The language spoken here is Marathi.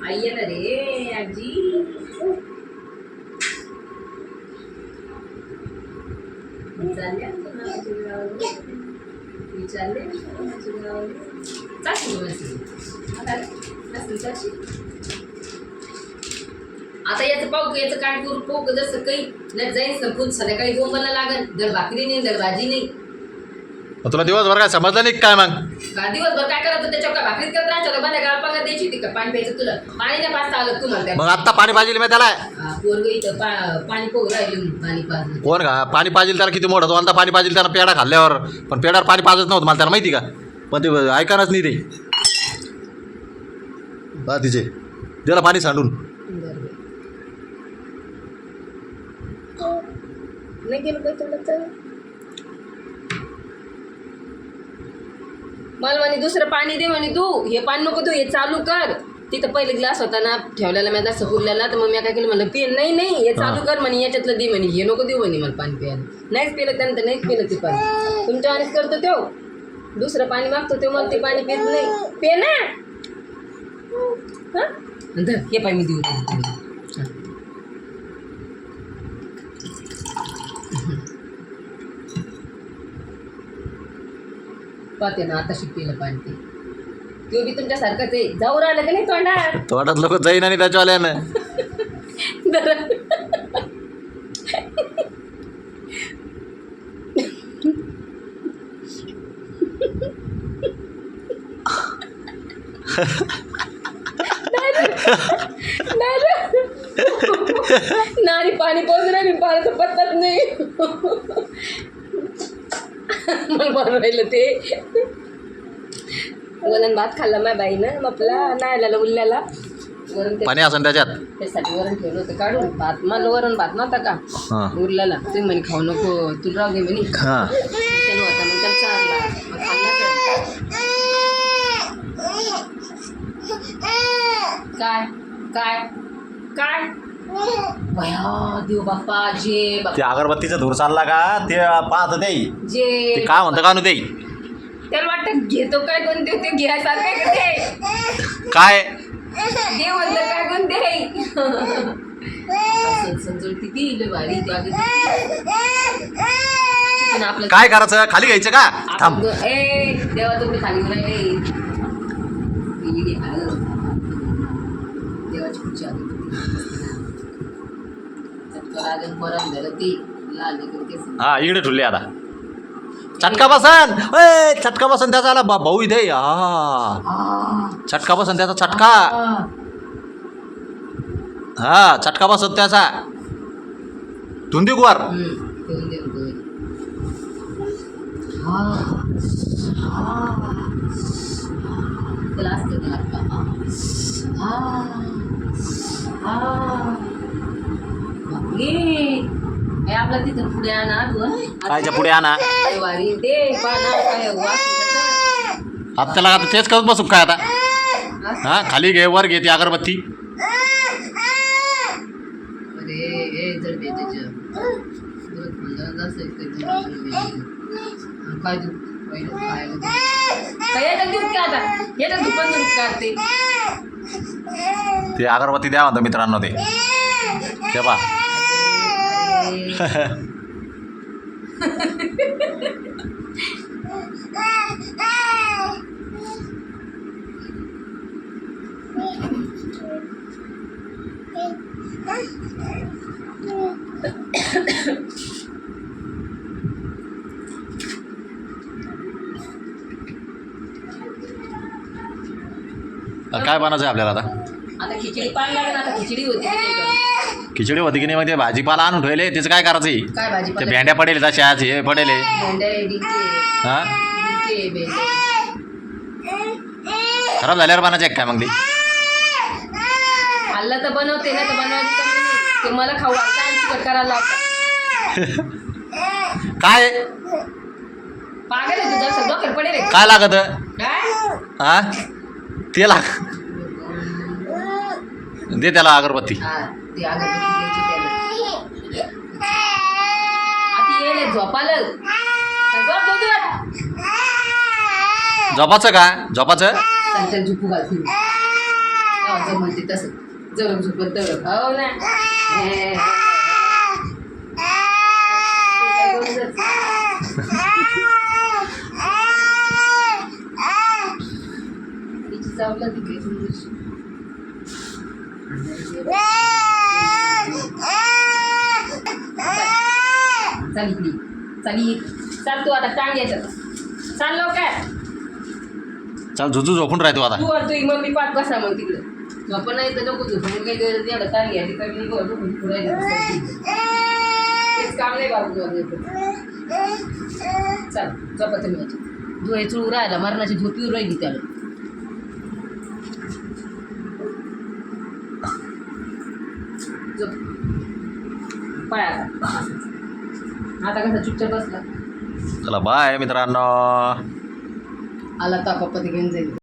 आई येणार रे आजी आता मग आता याचं पाहू याचं काय करू पाहू का जसं काही न जाईन संपून संध्याकाळी बोंबाला लागल जर भाकरी नाही जर भाजी नाही. तुला दिवसभर काय समजलं नाही काय मग? का दिवसभर काय करायचं? त्याच्यावर काय भाकरीच करत राहायचं? का बंद गाळ पगार द्यायची होती का पाणी प्यायचं तुला? पाणी नाही पाचता आलं तुम्हाला त्या मग आत्ता पाणी पाहिजे मी त्याला? हा, पोरगं इथं पा- पाणी पोहू राहिले पाणी पाजलं. कोण का? पाणी पाहिजे त्याला किती मोठं? दोनदा पाणी पाहिजे त्याला पेढा खाल्ल्यावर. पण पेढ्यावर पाणी पाजत नव्हतं मला त्याला माहिती का? पण ते ऐकानच नाही ते. बा तिचे. दिला पाणी सांडून. बरं. नाही गेलं तुला तर? मला म्हणे दुसरं पाणी दे म्हणे तू. हे पाणी नको तू हे चालू कर. तिथं पहिले ग्लास होता ना ठेवलेला मी जसं पुरलेला तर मग मी काय केलं म्हणलं पे नाही नाही हे चालू कर म्हणे याच्यातलं दे म्हणे हे नको देऊ म्हणे मला पाणी प्यायला. नाहीच पिलं त्यानंतर नाहीच पिलं ते पाणी. तुमच्या वाणीच करतो तो. दुसरं पाणी मागतो तो मला ते पाणी पित नाही. पे ना हं? हे पाय मी देऊ तुला. पाहते ना आता शिकलेलं पाणी ते बी तुमच्यासारखंच आहे जाऊ राहिलं का नाही तोंडात तोंडात लोक जाईन आणि त्याच्यावाल्यानं. नाही. नारी पाणी पोचून राहिली पाण्याचा पत्ताच नाही मग बरं राहिलं ते. वरण भात खाल्ला माझ्या बाईनं आपला नायला उरल्याला वरण ते पाणी असन त्याच्यात? त्यासाठी वरण ठेवलं होतं काढून. भात मला वरण भात नव्हता का? हां. उरलेला. तुम्ही म्हणे खाऊ नको तुला राहू दे म्हणे. हां. त्यानं होता मग त्याला चारला. मग खाल्ला तर. काय? काय? काय? भया देव बाप्पा जे ते अगरबत्तीचा धूर चालला का ते पाहत ते जे ते काय म्हणतं का ते? त्याला वाटतं घेतो काय कोण देव ते घ्यायसारखं आहे का ते? काय? देव म्हणतं काय कोण ते. समजून किती लय भारी त्या आपलं काय करायचं? खाली घ्यायचं का? थांब. आपण ए देवा तुम्ही खाली राहिले. हा इकडे ठुले आता. चटका बसन. ए चटका बसन त्याचा आला. बा- भाऊ इथे. हा. चटका बसन त्याचा चटका. हा चटका त्याचा. धुंदी वर हम्म, ठेवून दे. हा, आपला तिथं पुढे आणा पुढे आणा काय वारी ते पाना काय वास त्याचा. आता त्याला आता तेच करत बसू काय आता हा? हा खाली घे वर घे ती अगरबत्ती अरे जर तर. काय पहिलं खायला. काय येतं का आता येतं पण दूध काढते ते अगरबत्ती द्या म्हणतो मित्रांनो ते ते पा काय बनायचं आहे आपल्याला आता? आता खिचडी पाणी लागेल आता खिचडी होती. खिचडी होती की नाही म्हणजे भाजीपाला आणून ठेवले. त्याचं काय करायचं? काय ते भेंड्या पडेल तशा आज हे पडेल भेंड्या डिंके हा? डिंके भेंड्या. खराब झाल्यावर बनायचं काय मग ते? खाल्लं तर बनवते ना तर बनवायची कमी नाही ते मला खाऊ घालता आणि तिखट करायला लावता काय? पागल आहे तुझं सगळं डोक्यात पडेल आहे. काय लागत? काय? हा? ते लाग दे त्याला अगरबत्ती. हा. ते त्याला आता येईल झोपालं झोप झोप झोपाचं का? झोपाचं त्यांच्या झुपू घालतील म्हणते तसं. जळक झुपत हो ना? काय. तिची चावला ती काही चाल इकडे चाल. चाल तू आता टांग याच्यात. चाल लवकर. चाल झुजू झोपून राहतो आता. तू और तुझी मम्मी पाठ बसा मग तिकडे. झोपण नाही तर नको झोपून काही गरज नाही एवढं चालली आहे. कमी पुरायला तेच काम नाही बाबू तुझं इथं. चल झोपा तुम्ही याच्यात डोळे चुळू राहिला मरणाची झोपी राहिली त्याला. झोप. पाय आता कसा चुपचाप बसला. चला बाय मित्रांनो. आला तर पप्पा ते घेऊन जाईल.